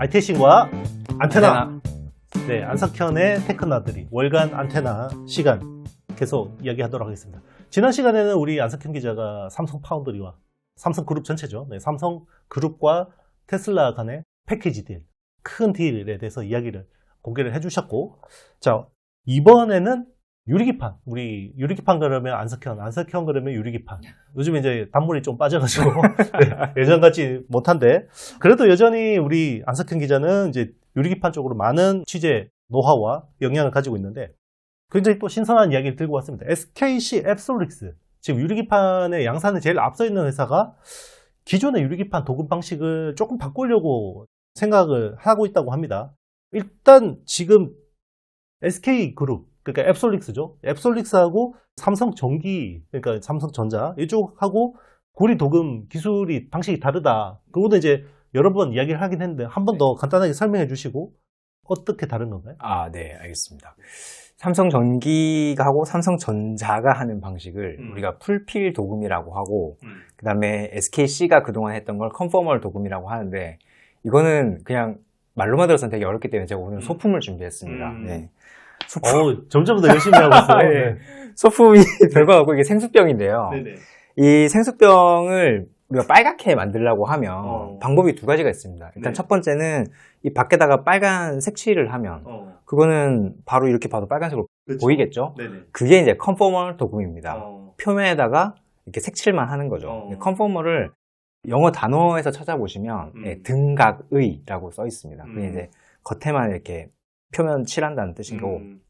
아이테신과 안테나. 네, 안석현의 테크나들이 월간 안테나 시간 계속 이야기하도록 하겠습니다. 지난 시간에는 우리 안석현 기자가 삼성 파운드리와 삼성 그룹 전체죠. 네, 삼성 그룹과 테슬라 간의 패키지 딜, 큰 딜에 대해서 이야기를 공개를 해주셨고, 자 이번에는 유리기판. 우리 유리기판 그러면 안석현, 안석현 그러면 유리기판. 요즘 이제 단물이 좀 빠져가지고 네, 예전같이 못한데 그래도 여전히 우리 안석현 기자는 이제 유리기판 쪽으로 많은 취재 노하우와 역량을 가지고 있는데 굉장히 또 신선한 이야기를 들고 왔습니다. SKC 앱솔릭스 지금 유리기판의 양산에 제일 앞서 있는 회사가 기존의 유리기판 도금 방식을 조금 바꾸려고 생각을 하고 있다고 합니다. 일단 지금 SK 그룹 그러니까 앱솔릭스죠. 앱솔릭스하고 삼성 전기 그러니까 삼성전자 이쪽하고 고리 도금 기술이 방식이 다르다. 그거는 이제 여러 번 이야기를 하긴 했는데 한 번 더 간단하게 설명해 주시고 어떻게 다른 건가요? 아, 네, 알겠습니다. 삼성전기가 하고 삼성전자가 하는 방식을 음. 우리가 풀필 도금이라고 하고, 그 다음에 SKC가 그동안 했던 걸 컨포멀 도금이라고 하는데, 이거는 그냥 말로만 들어서는 되게 어렵기 때문에 제가 오늘 소품을 준비했습니다. 음. 네. 소품, 어, 점점 더 열심히 하고 있어요. 예. 소품이 별거 없고 이게 생수병인데요. 네네. 이 생수병을 우리가 빨갛게 만들려고 하면 어. 방법이 두 가지가 있습니다. 일단 네. 첫 번째는 이 밖에다가 빨간 색칠을 하면 어, 그거는 바로 이렇게 봐도 빨간색으로 그렇죠. 보이겠죠? 네네. 그게 이제 컨포멀 도금입니다. 어, 표면에다가 이렇게 색칠만 하는 거죠. 어. 컨포멀을 영어 단어에서 찾아보시면 음. 예, 등각의라고 써 있습니다. 그게 음. 이제 겉에만 이렇게 표면 칠한다는 뜻인 거고 음,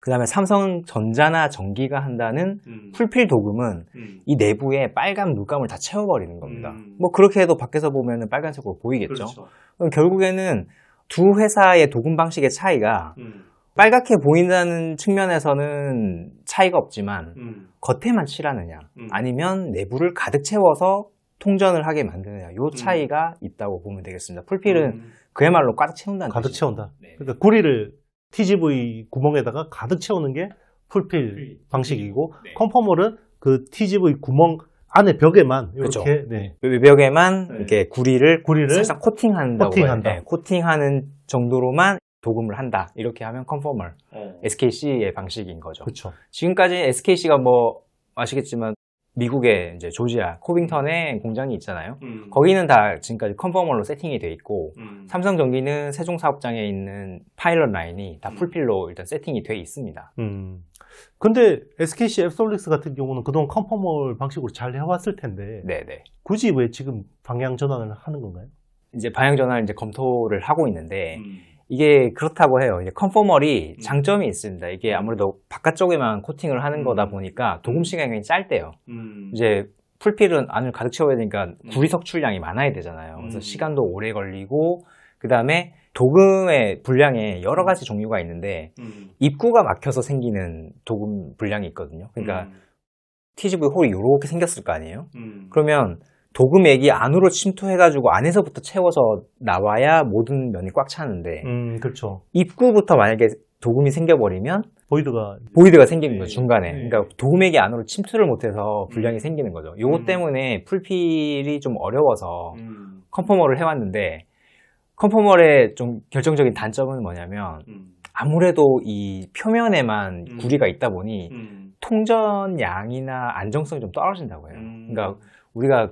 그 다음에 삼성전자나 전기가 한다는 음, 풀필 도금은 음, 이 내부에 빨간 물감을 다 채워버리는 겁니다. 음. 뭐 그렇게 해도 밖에서 보면 빨간색으로 보이겠죠. 그렇죠. 그럼 결국에는 두 회사의 도금 방식의 차이가 음, 빨갛게 보인다는 측면에서는 차이가 없지만 음, 겉에만 칠하느냐 음. 아니면 내부를 가득 채워서 통전을 하게 만드느냐 요 차이가 있다고 보면 되겠습니다. 풀필은 음, 그야말로 가득 채운다는 가득 뜻이죠. 채운다. 네. 그러니까 고리를 TGV 구멍에다가 가득 채우는 게 풀필 풀필. 방식이고 네. 컨포멀은 그 TGV 구멍 안에 벽에만 그렇죠. 이렇게 네. 외벽에만 네. 이렇게 구리를 구리를 살짝 코팅한다고 코팅한다. 네, 코팅하는 정도로만 도금을 한다. 이렇게 하면 컨포멀 SKC의 방식인 거죠. 그렇죠. 지금까지 SKC가 뭐 아시겠지만 미국의 이제 조지아 코빙턴에 공장이 있잖아요. 음, 거기는 다 지금까지 컨포멀로 세팅이 돼 있고 음, 삼성전기는 세종 사업장에 있는 파일럿 라인이 다 음. 풀필로 일단 세팅이 돼 있습니다. 음. 근데 SKC 앱솔릭스 같은 경우는 그동안 컨포멀 방식으로 잘 해왔을 텐데 네네. 굳이 왜 지금 방향 전환을 하는 건가요? 이제 방향 전환을 이제 검토를 하고 있는데 음, 이게 그렇다고 해요. 이제 컨포멀이 음. 장점이 있습니다. 이게 아무래도 바깥쪽에만 코팅을 하는 음. 거다 보니까 도금 시간이 굉장히 짧대요. 음, 이제 풀필은 안을 가득 채워야 되니까 구리 석출량이 많아야 되잖아요. 그래서 음. 시간도 오래 걸리고 그 다음에 도금의 분량에 여러 가지 종류가 있는데 음, 입구가 막혀서 생기는 도금 분량이 있거든요. 그러니까 음, TGV 홀이 이렇게 생겼을 거 아니에요. 음, 그러면 도금액이 안으로 침투해가지고 안에서부터 채워서 나와야 모든 면이 꽉 차는데 음, 그렇죠. 입구부터 만약에 도금이 생겨버리면 보이드가 보이드가 생기는 네. 거죠 중간에 네. 그러니까 도금액이 안으로 침투를 못해서 분량이 음. 생기는 거죠 요것 음. 때문에 풀필이 좀 어려워서 음, 컨포멀을 해왔는데 컨포멀의 좀 결정적인 단점은 뭐냐면 음, 아무래도 이 표면에만 음. 구리가 있다 보니 음, 통전량이나 안정성이 좀 떨어진다고 해요 음. 그러니까 우리가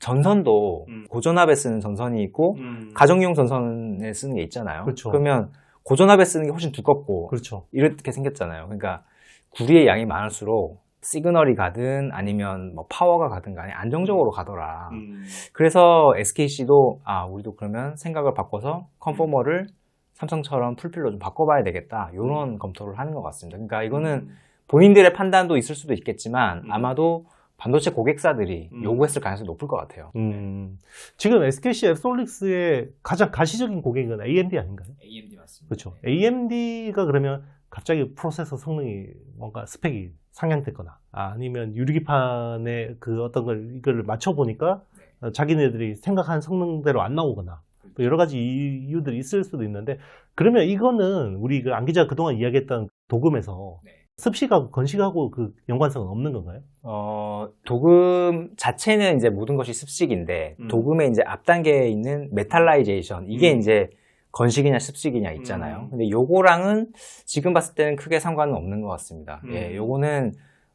전선도 음. 고전압에 쓰는 전선이 있고 음, 가정용 전선에 쓰는 게 있잖아요 그렇죠. 그러면 고전압에 쓰는 게 훨씬 두껍고 그렇죠. 이렇게 생겼잖아요. 그러니까 구리의 양이 많을수록 시그널이 가든 아니면 뭐 파워가 가든 간에 안정적으로 가더라. 음, 그래서 SKC도 아 우리도 그러면 생각을 바꿔서 컨포머를 삼성처럼 풀필로 좀 바꿔봐야 되겠다. 이런 검토를 하는 것 같습니다. 그러니까 이거는 음, 본인들의 판단도 있을 수도 있겠지만 음. 아마도 반도체 고객사들이 음. 요구했을 가능성이 높을 것 같아요. 음, 지금 SKC 앱솔릭스의 가장 가시적인 고객은 AMD 아닌가요? AMD 맞습니다. 그렇죠. AMD가 그러면 갑자기 프로세서 성능이 뭔가 스펙이 상향됐거나 아, 아니면 유리기판에 그 어떤 걸 이거를 맞춰 보니까 어, 자기네들이 생각한 성능대로 안 나오거나 또 여러 가지 이유들이 있을 수도 있는데 그러면 이거는 우리 그 안 기자가 그동안 이야기했던 도금에서 네. 습식하고 건식하고 그 연관성은 없는 건가요? 어, 도금 자체는 이제 모든 것이 습식인데, 음. 도금의 이제 앞 단계에 있는 메탈라이제이션, 이게 음. 이제 건식이냐 습식이냐 있잖아요. 음. 근데 요거랑은 지금 봤을 때는 크게 상관은 없는 것 같습니다. 음. 예, 요거는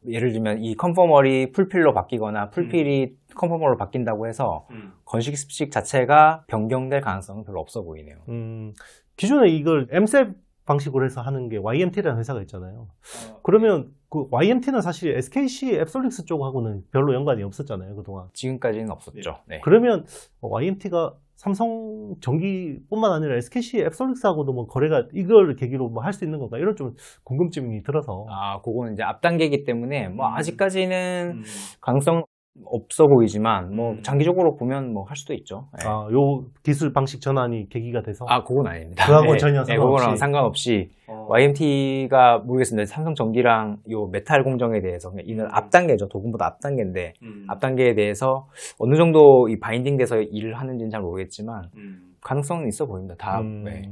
예를 들면 이 컨포멀이 풀필로 바뀌거나 풀필이 컨포멀로 바뀐다고 해서 음. 건식 습식 자체가 변경될 가능성은 별로 없어 보이네요. 음, 기존에 이걸 MSEP 방식으로 해서 하는 게 YMT라는 회사가 있잖아요. 어, 그러면 그 YMT는 사실 SKC 앱솔릭스 쪽하고는 별로 연관이 없었잖아요, 그동안. 지금까지는 없었죠. 네. 그러면 YMT가 삼성 전기뿐만 아니라 SKC 앱솔릭스하고도 뭐 거래가 이걸 계기로 뭐 할 수 있는 건가? 이런 좀 궁금증이 들어서. 아, 그거는 이제 앞단계이기 때문에 뭐 음. 아직까지는 음. 가능성 없어 보이지만 뭐 음. 장기적으로 보면 뭐 할 수도 있죠. 예. 아, 요 기술 방식 전환이 계기가 돼서. 아, 그건 아닙니다. 그거하고 네, 전혀 네, 상관없이. 그거랑 상관없이 어. YMT가 모르겠습니다. 삼성 전기랑 요 메탈 공정에 대해서 그냥 이는 음. 앞단계죠. 도금보다 앞 단계인데 음. 앞 단계에 대해서 어느 정도 이 바인딩돼서 일을 하는지는 잘 모르겠지만 음. 가능성은 있어 보입니다. 다 음, 네.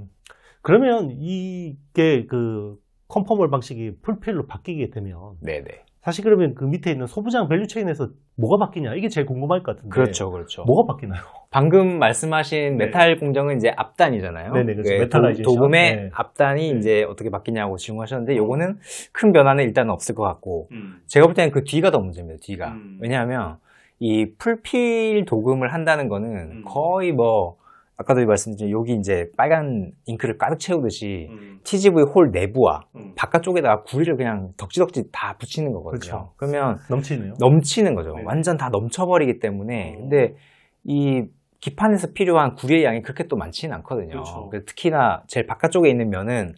그러면 이게 그 컨퍼멀 방식이 풀필로 바뀌게 되면 네네. 사실 그러면 그 밑에 있는 소부장 밸류 체인에서 뭐가 바뀌냐 이게 제일 궁금할 것 같은데 그렇죠, 그렇죠. 뭐가 바뀌나요? 방금 말씀하신 네. 메탈 공정은 이제 앞단이잖아요. 네네, 그렇죠. 그 메탈라이제이션. 도, 금의 네. 앞단이 네. 이제 어떻게 바뀌냐고 질문하셨는데 요거는 큰 변화는 일단은 없을 것 같고 음. 제가 볼 때는 그 뒤가 더 문제입니다. 뒤가 음. 왜냐하면 이 풀필 도금을 한다는 거는 음. 거의 뭐 아까도 말씀드린 여기 이제 빨간 잉크를 가득 채우듯이 음. TGV 홀 내부와 음. 바깥쪽에다가 구리를 그냥 덕지덕지 다 붙이는 거거든요. 그렇죠. 그러면 넘치네요. 넘치는 거죠. 네. 완전 다 넘쳐버리기 때문에. 어. 근데 이 기판에서 필요한 구리의 양이 그렇게 또 많지는 않거든요. 그렇죠. 특히나 제일 바깥쪽에 있는 면은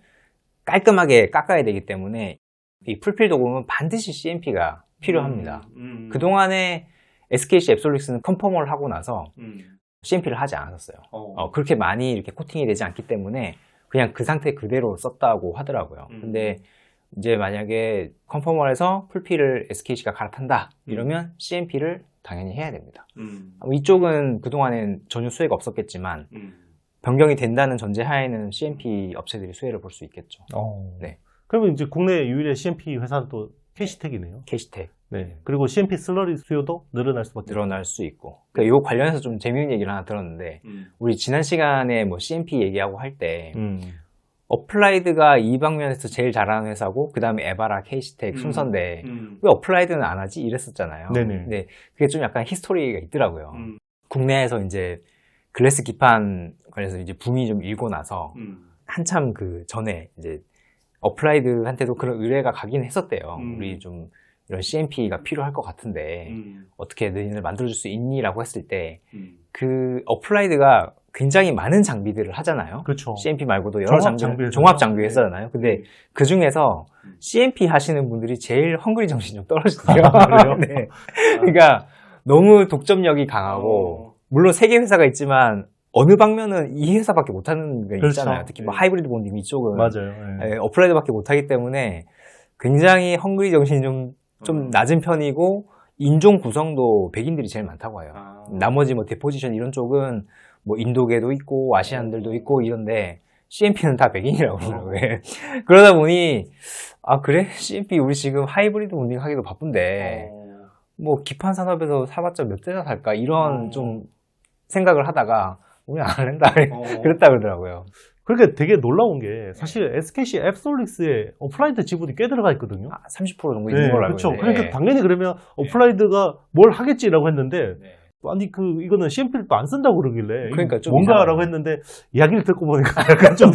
깔끔하게 깎아야 되기 때문에 이 풀필 도금은 반드시 CMP가 필요합니다. 음. 음. 그동안에 SKC 앱솔릭스는 컨펌을 하고 나서 음. CMP를 하지 않았었어요. 어. 어, 그렇게 많이 이렇게 코팅이 되지 않기 때문에 그냥 그 상태 그대로 썼다고 하더라고요. 음. 근데 이제 만약에 컨퍼멀에서 풀피를 SKC가 갈아탄다 이러면 CMP를 당연히 해야 됩니다. 음. 이쪽은 그동안엔 전혀 수혜가 없었겠지만 음. 변경이 된다는 전제 하에는 CMP 업체들이 수혜를 볼 수 있겠죠. 어. 네. 그러면 이제 국내 유일의 CMP 회사는 또 캐시텍이네요. 캐시텍 네. 그리고 CMP 슬러리 수요도 늘어날 수밖에 늘어날 수 있고. 그러니까 이 관련해서 좀 재미있는 얘기를 하나 들었는데 음. 우리 지난 시간에 뭐 CMP 얘기하고 할때 음. 어플라이드가 이 방면에서 제일 잘하는 회사고 그 다음에 에바라, 케이시텍 음. 순서인데 음. 왜 어플라이드는 안 하지? 이랬었잖아요. 네네. 근데 그게 좀 약간 히스토리가 있더라고요. 음. 국내에서 이제 글래스 기판 관련해서 이제 붐이 좀 일고 나서 음. 한참 그 전에 이제 어플라이드한테도 그런 의뢰가 가긴 했었대요. 음. 우리 좀 이런 CMP가 필요할 것 같은데 음. 어떻게 너희들 만들어줄 수 있니? 라고 했을 때 음. 그 어플라이드가 굉장히 많은 장비들을 하잖아요. 그렇죠. CMP 말고도 여러 종합 장비, 장비를 종합 하죠. 장비 했잖아요. 근데 그 중에서 음. CMP 하시는 분들이 제일 헝그리 정신이 좀 떨어지대요. 아? 네. 그러니까 너무 독점력이 강하고 어. 물론 세 개 회사가 있지만 어느 방면은 이 회사밖에 못하는 게 그렇죠. 있잖아요. 특히 뭐 네. 하이브리드 본딩 이쪽은 맞아요. 네. 예, 어플라이드밖에 못하기 때문에 굉장히 헝그리 정신이 좀, 좀 어. 낮은 편이고 인종 구성도 백인들이 제일 많다고 해요. 아. 나머지 뭐 데포지션 이런 쪽은 뭐 인도계도 있고 아시안들도 있고 이런데 CMP는 다 백인이라고 그러더라고요. 예. 그러다 보니 아 그래 CMP 우리 지금 하이브리드 본딩 하기도 바쁜데 어. 뭐 기판 산업에서 사봤자 몇 대나 살까 이런 어. 좀 생각을 하다가 우리 안 한다 어. 그랬다 그러더라고요. 그러니까 되게 놀라운 게 사실 SKC 앱솔릭스에 어플라이드 지분이 꽤 들어가 있거든요. 아, 30% 정도 네, 있는 걸로 알고 그렇죠. 있는데 그러니까 당연히 그러면 어플라이드가 뭘 하겠지라고 했는데 네. 아니 그 이거는 CMP를 또 안 쓴다고 그러길래 그러니까 좀 뭔가라고. 했는데 이야기를 듣고 보니까 약간 좀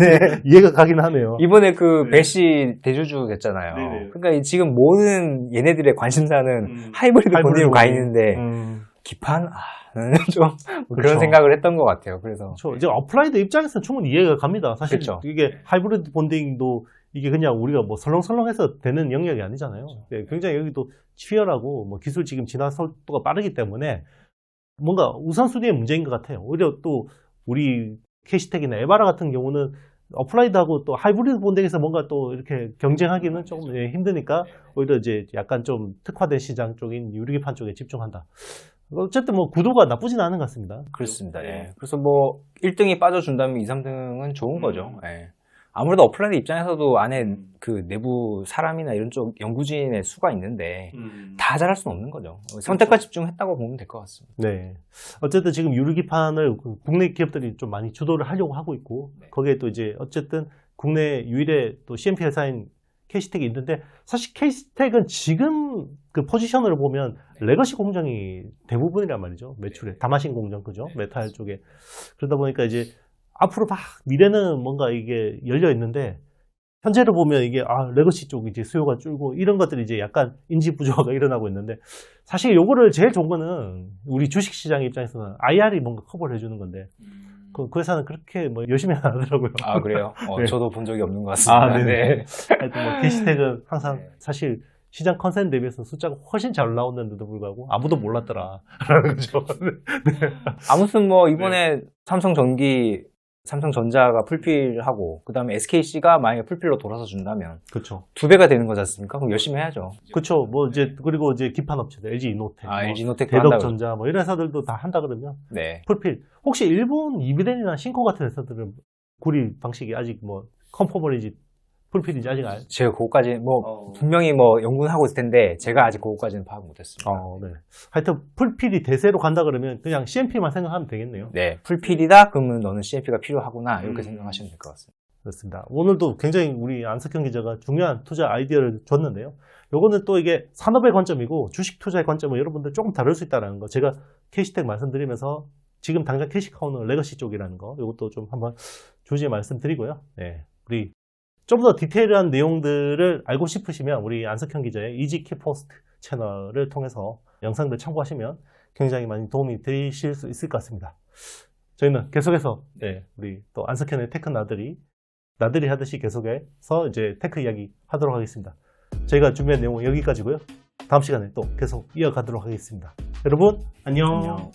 이해가 가긴 하네요. 이번에 그 네. 배시 대주주 됐잖아요. 네네. 그러니까 이 지금 모든 얘네들의 관심사는 음. 하이브리드 본딩으로 가 있는데 음, 기판 아는 좀뭐 그렇죠. 그런 생각을 했던 것 같아요. 그래서 그렇죠. 이제 어플라이드 입장에서는 충분히 이해가 갑니다. 사실 그렇죠. 이게 하이브리드 본딩도 이게 그냥 우리가 뭐 설렁설렁해서 되는 영역이 아니잖아요. 네, 굉장히 여기도 치열하고 뭐 기술 지금 진화 속도가 빠르기 때문에 뭔가 우선순위의 문제인 것 같아요. 오히려 또 우리 캐시텍이나 에바라 같은 경우는 어플라이드하고 또 하이브리드 본딩에서 뭔가 또 이렇게 경쟁하기는 조금 예, 힘드니까 오히려 이제 약간 좀 특화된 시장 쪽인 유리기판 쪽에 집중한다. 어쨌든 뭐 구도가 나쁘진 않은 것 같습니다. 그렇습니다. 네. 예. 그래서 뭐 1등이 빠져준다면 2, 3등은 좋은 음. 거죠. 예. 아무래도 어플랜드 입장에서도 안에 그 내부 사람이나 이런 쪽 연구진의 수가 있는데 다 잘할 수는 없는 거죠. 선택과 집중했다고 보면 될 것 같습니다. 네. 어쨌든 지금 유료기판을 국내 기업들이 좀 많이 주도를 하려고 하고 있고, 네. 거기에 또 이제 어쨌든 국내 유일의 또 CMP 회사인 K스택이 있는데, 사실 K스택은 지금 그 포지션을 보면 네. 레거시 공정이 대부분이란 말이죠. 매출에. 다마신 공정, 그죠? 네, 메탈 쪽에. 그러다 보니까 이제 앞으로 막 미래는 뭔가 이게 열려 있는데, 현재를 보면 이게 아 레거시 쪽 이제 수요가 줄고 이런 것들이 이제 약간 인지 부조화가 일어나고 있는데 사실 요거를 제일 좋은 거는 우리 주식 시장 입장에서는 IR이 뭔가 커버를 해주는 건데 그, 그 회사는 그렇게 뭐 열심히 안 하더라고요. 아 그래요? 어, 네. 저도 본 적이 없는 것 같습니다. 아, 네네. 네. 하여튼 뭐 게시텍은 항상 네. 사실 시장 컨센 대비해서 숫자가 훨씬 잘 나오는데도 불구하고 아무도 몰랐더라. 라는 거죠. 아무튼 뭐 이번에 삼성 전기, 삼성전자가 풀필하고 그 다음에 SKC가 만약에 풀필로 돌아서 준다면 그렇죠. 두 배가 되는 거지 않습니까? 그럼 열심히 해야죠. 그렇죠. 뭐 이제 그리고 이제 기판 업체들 LG 이노텍, 아, 뭐 LG노텍도 한다. 대덕전자 뭐 이런 회사들도 다 한다 그러면 네. 풀필. 혹시 일본 이비덴이나 신코 같은 회사들은 구리 방식이 아직 뭐 컨포멀인지 풀필인지 아직 알. 제가 그거까지 뭐 어. 분명히 뭐 연구는 하고 있을 텐데 제가 아직 그거까지는 파악 못했습니다. 어, 네. 하여튼 풀필이 대세로 간다 그러면 그냥 CMP만 생각하면 되겠네요. 네, 풀필이다? 그러면 너는 CF가 필요하구나 이렇게 음. 생각하시면 될 것 같습니다. 그렇습니다. 오늘도 굉장히 우리 안석현 기자가 중요한 투자 아이디어를 줬는데요. 요거는 또 이게 산업의 관점이고 주식 투자의 관점은 여러분들 조금 다를 수 있다는 거. 제가 캐시텍 말씀드리면서 지금 당장 캐시카우는 레거시 쪽이라는 거. 요것도 좀 한번 주제 말씀드리고요. 네. 우리 좀 더 디테일한 내용들을 알고 싶으시면 우리 안석현 기자의 이지키 포스트 채널을 통해서 영상들 참고하시면 굉장히 많이 도움이 되실 수 있을 것 같습니다. 저희는 계속해서 네, 우리 또 안석현의 테크 나들이 나들이 하듯이 계속해서 이제 테크 이야기 하도록 하겠습니다. 저희가 준비한 내용은 여기까지고요. 다음 시간에 또 계속 이어가도록 하겠습니다. 여러분 안녕. 안녕.